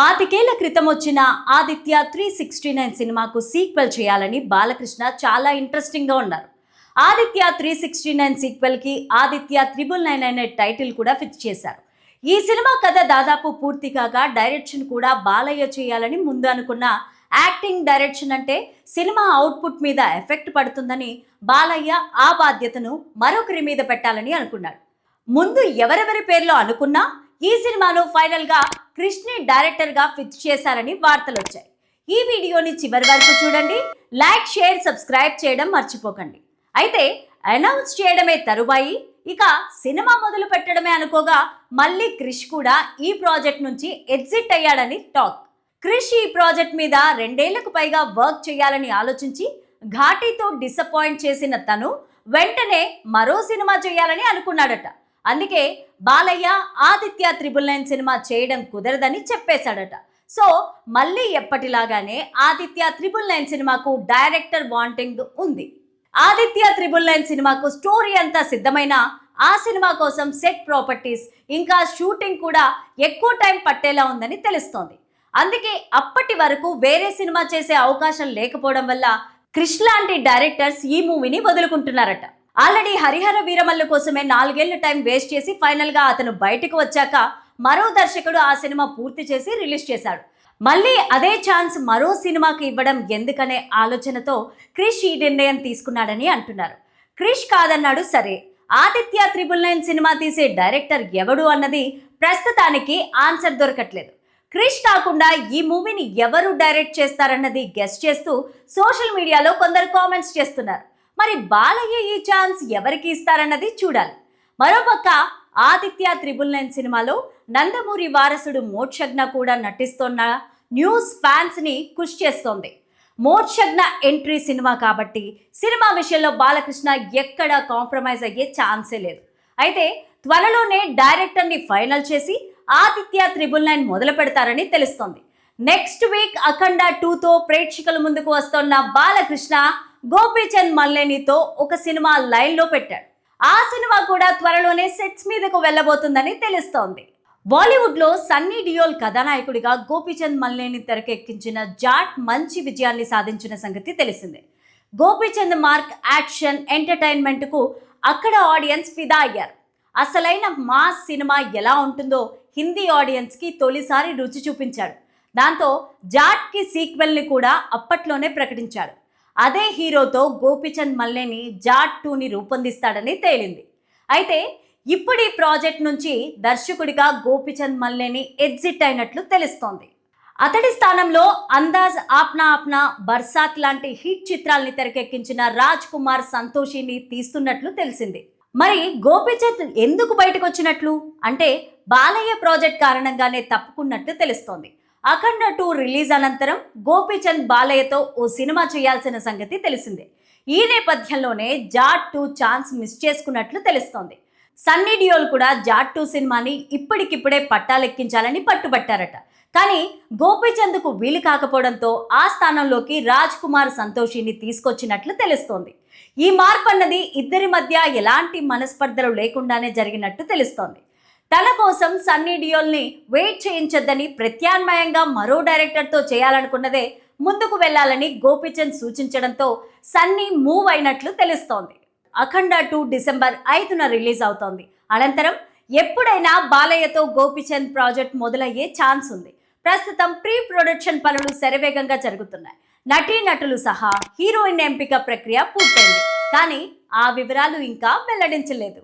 పాతికేళ్ళ క్రితం వచ్చిన Aditya three sixty nine సినిమాకు సీక్వెల్ చేయాలని బాలకృష్ణ చాలా ఇంట్రెస్టింగ్గా ఉన్నారు. ఆదిత్య త్రీ సిక్స్టీ నైన్ సీక్వెల్కి ఆదిత్య త్రిబుల్ నైన్ అనే టైటిల్ కూడా ఫిక్స్ చేశారు. ఈ సినిమా కథ దాదాపు పూర్తి కాగా డైరెక్షన్ కూడా బాలయ్య చేయాలని ముందు అనుకున్న యాక్టింగ్ డైరెక్షన్ అంటే సినిమా అవుట్పుట్ మీద ఎఫెక్ట్ పడుతుందని బాలయ్య ఆ బాధ్యతను మరొకరి మీద పెట్టాలని అనుకున్నాడు. ముందు ఎవరెవరి పేర్లో అనుకున్నా ఈ సినిమాను ఫైనల్గా కృష్ణి డైరెక్టర్గా ఫిక్స్ చేశారని వార్తలు వచ్చాయి. ఈ వీడియోని చివరి వరకు చూడండి. లైక్ షేర్ సబ్స్క్రైబ్ చేయడం మర్చిపోకండి. అయితే అనౌన్స్ చేయడమే తరువాయి. ఇక సినిమా మొదలు పెట్టడమే అనుకోగా మళ్ళీ క్రిష్ కూడా ఈ ప్రాజెక్ట్ నుంచి ఎగ్జిట్ అయ్యాడని టాక్. క్రిష్ ఈ ప్రాజెక్ట్ మీద రెండేళ్ళకు పైగా వర్క్ చేయాలని ఆలోచించి ఘాటీతో డిసప్పాయింట్ చేసిన తను వెంటనే మరో సినిమా చేయాలని అనుకున్నాడట. అందుకే Balayya Aditya triple nine cinema చేయడం కుదరదని చెప్పేశాడట. సో మళ్ళీ ఎప్పటిలాగానే ఆదిత్య త్రిబుల్ నైన్ సినిమాకు డైరెక్టర్ వాంటింగ్ ఉంది. ఆదిత్య త్రిబుల్ నైన్ సినిమాకు స్టోరీ అంతా సిద్ధమైన ఆ సినిమా కోసం సెట్ ప్రాపర్టీస్ ఇంకా షూటింగ్ కూడా ఎక్కువ టైం పట్టేలా ఉందని తెలుస్తోంది. అందుకే అప్పటి వరకు వేరే సినిమా చేసే అవకాశం లేకపోవడం వల్ల క్రిష్ లాంటి డైరెక్టర్స్ ఈ మూవీని వదులుకుంటున్నారట. ఆల్రెడీ హరిహర వీరమల్లు కోసమే నాలుగేళ్ళ టైం వేస్ట్ చేసి ఫైనల్గా అతను బయటకు వచ్చాక మరో దర్శకుడు ఆ సినిమా పూర్తి చేసి రిలీజ్ చేశాడు. మళ్ళీ అదే ఛాన్స్ మరో సినిమాకి ఇవ్వడం ఎందుకనే ఆలోచనతో క్రిష్ ఈ నిర్ణయం తీసుకున్నాడని అంటున్నారు. క్రిష్ కాదన్నాడు సరే. ఆదిత్య త్రిబుల్ నైన్ సినిమా తీసే డైరెక్టర్ ఎవడు అన్నది ప్రస్తుతానికి ఆన్సర్ దొరకట్లేదు. క్రిష్ కాకుండా ఈ మూవీని ఎవరు డైరెక్ట్ చేస్తారన్నది గెస్ట్ చేస్తూ సోషల్ మీడియాలో కొందరు కామెంట్స్ చేస్తున్నారు. మరి బాలయ్య ఈ ఛాన్స్ ఎవరికి ఇస్తారన్నది చూడాలి. మరోపక్క ఆదిత్య త్రిబుల్ నైన్ సినిమాలో నందమూరి వారసుడు మోక్షజ్ఞ కూడా నటిస్తోన్న న్యూస్ ఫ్యాన్స్ని కృషి చేస్తోంది. మోక్షజ్ఞ ఎంట్రీ సినిమా కాబట్టి సినిమా విషయంలో బాలకృష్ణ ఎక్కడ కాంప్రమైజ్ అయ్యే ఛాన్సే లేదు. అయితే త్వరలోనే డైరెక్టర్ని ఫైనల్ చేసి ఆదిత్య త్రిబుల్ నైన్ మొదలు పెడతారని తెలుస్తోంది. నెక్స్ట్ వీక్ అఖండ టూతో ప్రేక్షకుల ముందుకు వస్తున్న బాలకృష్ణ గోపీచంద్ మల్లేనితో ఒక సినిమా లైన్లో పెట్టాడు. ఆ సినిమా కూడా త్వరలోనే సెట్స్ మీదకు వెళ్ళబోతుందని తెలుస్తోంది. బాలీవుడ్లో సన్నీ డియోల్ కథానాయకుడిగా గోపీచంద్ మల్లేని తెరకెక్కించిన జాట్ మంచి విజయాన్ని సాధించిన సంగతి తెలిసిందే. గోపీచంద్ మార్క్ యాక్షన్ ఎంటర్టైన్మెంట్కు అక్కడ ఆడియన్స్ ఫిదా అయ్యారు. అసలైన మాస్ సినిమా ఎలా ఉంటుందో హిందీ ఆడియన్స్కి తొలిసారి రుచి చూపించాడు. దాంతో జాట్కి సీక్వెల్ని కూడా అప్పట్లోనే ప్రకటించాడు. అదే హీరోతో గోపిచంద్ మల్లేని జాట్ టూని రూపొందిస్తాడని తేలింది. అయితే ఇప్పుడు ఈ ప్రాజెక్ట్ నుంచి దర్శకుడిగా గోపిచంద్ మల్లేని ఎగ్జిట్ అయినట్లు తెలుస్తోంది. అతడి స్థానంలో అందాజ్ ఆప్నా ఆప్నా బర్సాత్ లాంటి హిట్ చిత్రాల్ని తెరకెక్కించిన రాజ్ కుమార్ సంతోషిని తీస్తున్నట్లు తెలిసింది. మరి గోపిచంద్ ఎందుకు బయటకు వచ్చినట్లు అంటే బాలయ్య ప్రాజెక్ట్ కారణంగానే తప్పుకున్నట్లు తెలుస్తోంది. అఖండ టూ రిలీజ్ అనంతరం గోపీచంద్ బాలయ్యతో ఓ సినిమా చేయాల్సిన సంగతి తెలిసిందే. ఈ నేపథ్యంలోనే జాట్ టూ ఛాన్స్ మిస్ చేసుకున్నట్లు తెలుస్తోంది. సన్నీ డియోల్ కూడా జాట్ టూ సినిమాని ఇప్పటికిప్పుడే పట్టాలెక్కించాలని పట్టుబట్టారట. కానీ గోపీచంద్కు వీలు కాకపోవడంతో ఆ స్థానంలోకి రాజ్ కుమార్ సంతోషిని తీసుకొచ్చినట్లు తెలుస్తోంది. ఈ మార్పు అన్నది ఇద్దరి మధ్య ఎలాంటి మనస్పర్ధలు లేకుండానే జరిగినట్టు తెలుస్తోంది. తన కోసం సన్నీ డియోల్ని వెయిట్ చేయించొద్దని ప్రత్యామ్నాయంగా మరో డైరెక్టర్తో చేయాలనుకున్నదే ముందుకు వెళ్ళాలని గోపీచంద్ సూచించడంతో సన్నీ మూవ్ అయినట్లు తెలుస్తోంది. అఖండ టూ డిసెంబర్ ఐదున రిలీజ్ అవుతోంది. అనంతరం ఎప్పుడైనా బాలయ్యతో గోపీచంద్ ప్రాజెక్ట్ మొదలయ్యే ఛాన్స్ ఉంది. ప్రస్తుతం ప్రీ ప్రొడక్షన్ పనులు శరవేగంగా జరుగుతున్నాయి. నటీనటులు సహా హీరోయిన్ ఎంపిక ప్రక్రియ పూర్తయింది. కానీ ఆ వివరాలు ఇంకా వెల్లడించలేదు.